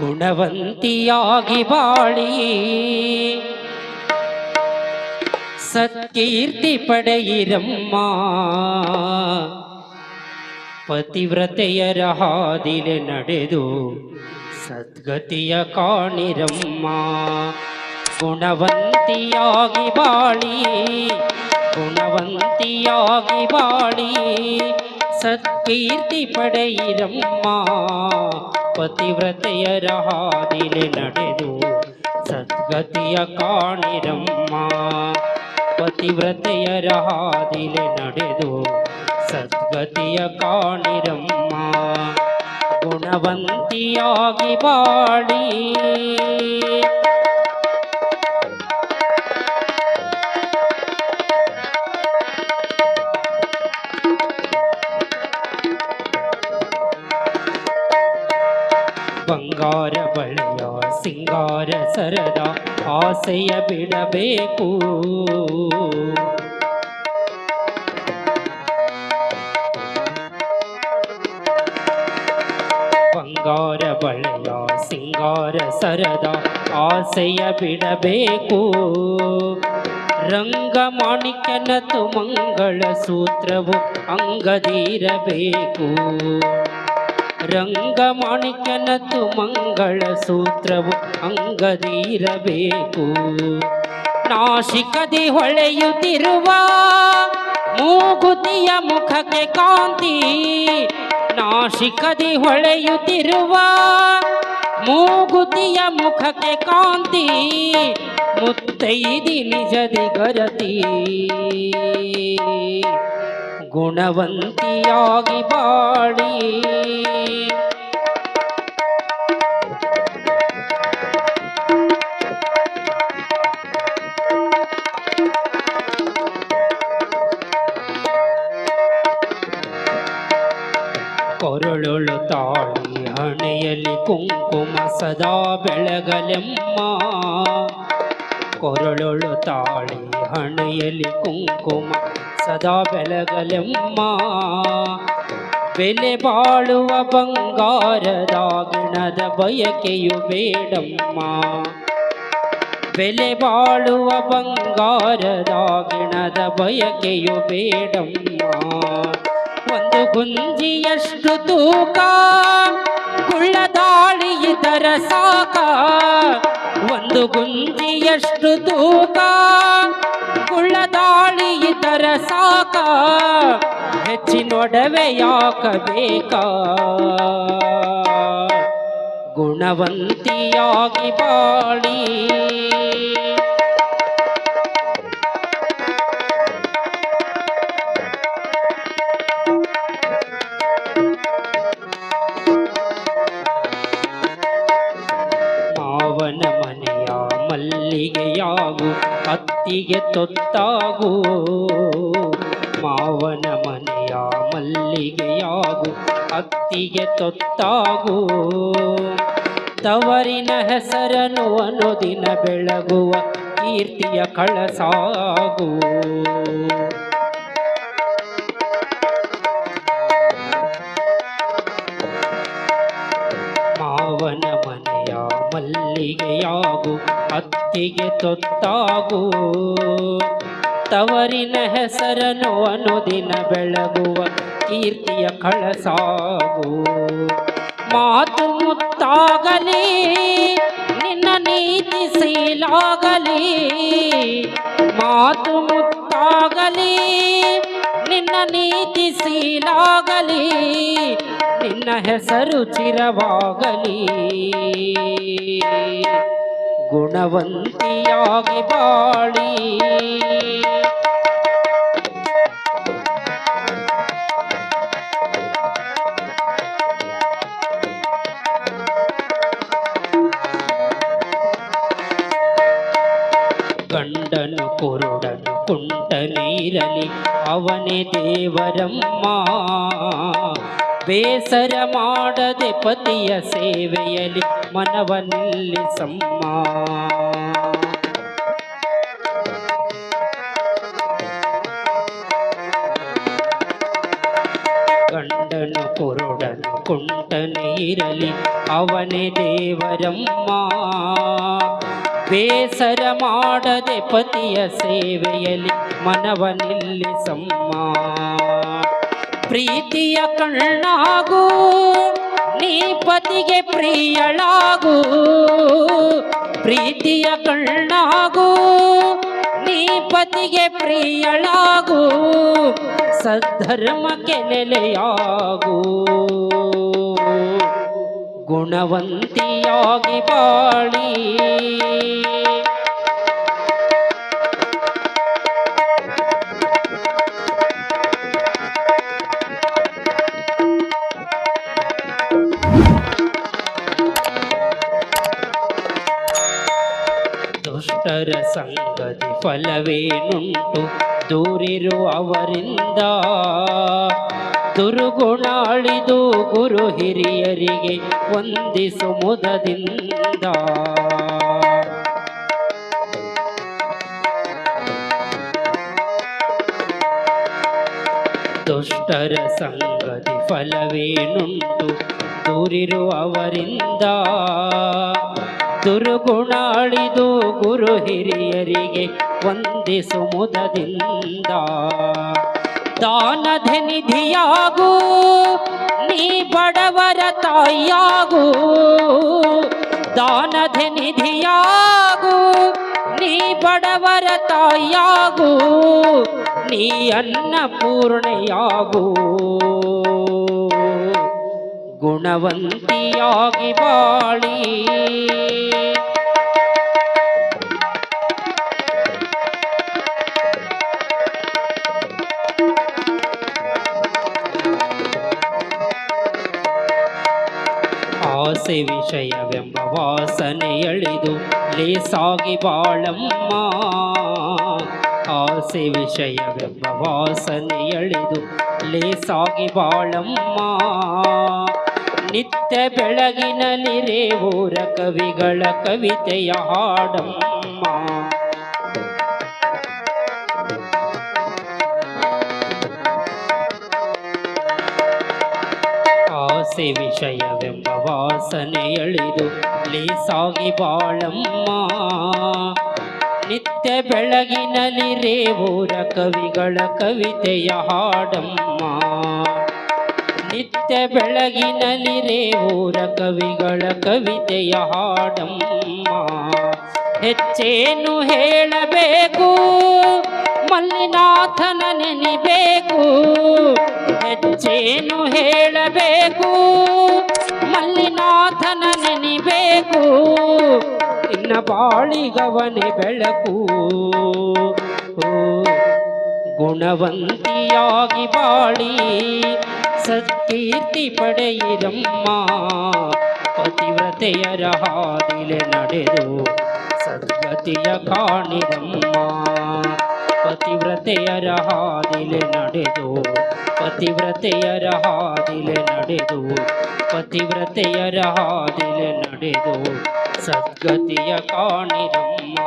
ಗುಣವಂತಿಯಾಗಿ ಬಾಳಿ. ಸತ್ಕೀರ್ತಿ ಪಡೆಯಿರಮ್ಮ. ಪತಿವ್ರತೆಯರ ಹಾದಿಲೆ ನಡೆದು ಸದ್ಗತಿಯ ಕಾಣಿರಮ್ಮ. ಗುಣವಂತಿಯಾಗಿ ಬಾಳಿ. ಗುಣವಂತಿಯಾಗಿ ಬಾಳಿ. ಸತ್ಕೀರ್ತಿ ಪಡೆಯಿರಮ್ಮ. ಪತಿವ್ರತೆಯರ ಹಾದಿಲೆ ನಡೆದು ಸದ್ಗತಿಯ ಕಾಣಿರಮ್ಮ ಪತಿವ್ರತೆಯರ ಹಾದಿಲೆ ನಡೆದು ಸದ್ಗತಿಯ ಕಾಣಿರಮ್ಮ ಗುಣವಂತಿಯಾಗಿ ಬಾಳಿ ಸರದ ಆಸೆಯ ಬಿಡಬೇಕು. ಬಂಗಾರ ಬಳೆಯ ಸಿಂಗಾರ ಸರದ ಆಸೆಯ ಬಿಡಬೇಕು. ರಂಗ ಮಾಣಿಕ್ಯನತು ಮಂಗಳ ಸೂತ್ರವು ಅಂಗದಿರಬೇಕು. ರಂಗ ತು ಮಂಗಳ ಸೂತ್ರವು ಅಂಗದಿರಬೇಕು. ನಾಶಿಕದಿ ಹೊಳೆಯುತ್ತಿರುವ ಮೂಗುತಿಯ ಮುಖಕ್ಕೆ ಕಾಂತಿ. ನಾಶಿಕದಿ ಹೊಳೆಯುತ್ತಿರುವ ಮೂಗುತಿಯ ಮುಖಕ್ಕೆ ಕಾಂತಿ. ಮುತ್ತೈದಿ ನಿಜದಿ ಗರತಿ. ಗುಣವಂತಿಯಾಗಿ ಬಾಳಿ. ಕೊರಳೊಳು ತಾಳಿ ಹಣೆಯಲ್ಲಿ ಕುಂಕುಮ ಸದಾ ಬೆಳಗಲೆಮ್ಮ. ಕೊರಳೊಳು ತಾಳಿ ಹಣೆಯಲ್ಲಿ ಕುಂಕುಮ ಸದಾ ಬೆಳಗಲೆಮ್ಮ. ಬೆಲೆ ಬಾಳುವ ಬಂಗಾರದ ಗಿಣದ ಬಯಕೆಯು ಬೇಡಮ್ಮ. ಬೆಲೆ ಬಾಳುವ ಬಂಗಾರದ ಗಿಣದ ಬಯಕೆಯು ಬೇಡಮ್ಮ. ಒಂದು ಗುಂಜಿಯಷ್ಟು ತೂಕ ಕುಳ್ಳದಾಳಿ ಇದರ ಸಾಕ. ಒಂದು ಗುಂಜಿಯಷ್ಟು ತೂಕ ಕುಳ್ಳದಾಳಿ ಇದರ ಸಾಕ ಹೆಚ್ಚಿನೊಡವೆ ಯಾಕ ಬೇಕಾ ಗುಣವಂತಿಯಾಗಿ ಬಾಳಿ ಅತ್ತಿಗೆ ತೊತ್ತಾಗು. ಮಾವನ ಮನೆಯ ಮಲ್ಲಿಗೆಯಾಗು. ಅತ್ತಿಗೆ ತೊತ್ತಾಗು. ತವರಿನ ಹೆಸರನು ಅನುದಿನ ಬೆಳಗುವ ಕೀರ್ತಿಯ ಕಳಸಾಗು. ಮಾವನ ಮನೆಯ ಮಲ್ಲಿಗೆಯಾಗು. ಅತ್ತಿಗೆ ತೊತ್ತಾಗು. ತವರಿನ ಹೆಸರನ್ನು ಅನುದಿನ ಬೆಳಗುವ ಕೀರ್ತಿಯ ಕಳಸಾಗು. ಮಾತು ಮುತ್ತಾಗಲಿ, ನಿನ್ನ ನೀತಿ ಸೀಲಾಗಲಿ. ಮಾತು ಮುತ್ತಾಗಲಿ, ನಿನ್ನ ನೀತಿ ಸೀಲಾಗಲಿ. ನಿನ್ನ ಹೆಸರು ಚಿರವಾಗಲಿ. ಗುಣವಂತಿಯಾಗಿ ಬಾಳಿ ಗಂಡನು ಕುರುಡನು ಕುಂಟ ನೀರಲಿ ಅವನೇ ದೇವರಮ್ಮ ಬೇಸರ ಮಾಡದೆ ಪತಿಯ ಸೇವೆಯಲ್ಲಿ ಮನವ ನಿಲ್ಲಿಸಮ್ಮ ಗಂಡನು ಕುರುಡನು ಕುಂಟನು ಇರಲಿ, ಅವನೇ ದೇವರಮ್ಮ. ಬೇಸರ ಮಾಡದೆ ಪತಿಯ ಸೇವೆಯಲ್ಲಿ ಮನವ ನಿಲ್ಲಿಸಮ್ಮ ಪ್ರೀತಿಯ ಕಣ್ಣಾಗೂ ನೀ ಪತಿಗೆ ಪ್ರಿಯಳಾಗು ಪ್ರೀತಿಯ ಕಣ್ಣಾಗು. ನೀ ಪತಿಗೆ ಪ್ರಿಯಳಾಗು ಸದ್ಧರ್ಮಕ್ಕೆ ನೆಲೆಯಾಗು ಗುಣವಂತಿಯಾಗಿ ಬಾಳಿ. ದುಷ್ಟರ ಸಂಗತಿ ಫಲವೇನುಂಟು? ದೂರಿರುವವರಿಂದ ಅಳಿದು ಗುರು ಹಿರಿಯರಿಗೆ ವಂದಿಸು ಮುದದಿಂದ. ದುಷ್ಟರ ಸಂಗತಿ ಫಲವೇನುಂಟು? ದೂರಿರುವವರಿಂದ ದುರ್ಗುಣ ಅಳಿದು ಗುರು ಹಿರಿಯರಿಗೆ ವಂದಿಸು ಮುದದಿಂದ. ದಾನಧ ನಿಧಿಯಾಗು ನೀ ಬಡವರ ತಾಯಿಯಾಗು. ದಾನಧ ನಿಧಿಯಾಗು ನೀ ಬಡವರ ತಾಯಿಯಾಗು. ನೀ ಅನ್ನಪೂರ್ಣೆಯಾಗು. ಗುಣವಂತಿಯಾಗಿ ಬಾಳಿ. ಆಸೆ ವಿಷಯವೆಂಬ ವಾಸನೆ ಎಳೆದು ಲೇಸಾಗಿ ಬಾಳಮ್ಮ. ಆಸೆ ವಿಷಯವೆಂಬ ವಾಸನೆ ಎಳೆದು ಲೇಸಾಗಿ ಬಾಳಮ್ಮ. ನಿತ್ಯ ಬೆಳಗಿನಲ್ಲಿ ಊರ ಕವಿಗಳ ಕವಿತೆಯ ಹಾಡಮ್ಮ. ಆಸೆ ವಿಷಯವೆಂಬ ವಾಸನೆ ಎಳೆದು ಲೀಸಾಗಿ ಬಾಳಮ್ಮ, ನಿತ್ಯ ಬೆಳಗಿನಲ್ಲಿ ರೇವೂರ ಕವಿಗಳ ಕವಿತೆಯ ಹಾಡಮ್ಮ. ನಿತ್ಯ ಬೆಳಗಿನಲ್ಲಿ ರೇವೂರ ಕವಿಗಳ ಕವಿತೆಯ ಹಾಡಮ್ಮ. ಹೆಚ್ಚೇನು ಹೇಳಬೇಕು, ಮಲ್ಲಿನಾಥನ ನೆನಿಬೇಕು ಹೆಚ್ಚೇನು ಹೇಳಬೇಕು? ಮಲ್ಲಿನಾಥನ ನೆನಿಬೇಕು? ಇನ್ನ ಬಾಳಿಗವನೆ ಬೆಳಕು? ಗುಣವಂತಿಯಾಗಿ ಬಾಳಿ, ಸತ್ಕೀರ್ತಿ ಪಡೆಯಿರಮ್ಮ. ಪತಿವ್ರತೆಯರ ಹಾದಿಲೆ ನಡೆದು ಸದ್ಗತಿಯ ಕಾಣಿರಮ್ಮ. ಪತಿವ್ರತೆಯರ ಹಾದಿಲೆ ನಡೆದು ಪತಿವ್ರತೆಯರ ಹಾದಿಲೆ ನಡೆದು ಪತಿವ್ರತೆಯರ ಹಾದಿಲೆ ನಡೆದು ಸದ್ಗತಿಯ ಕಾಣಿರಮ್ಮ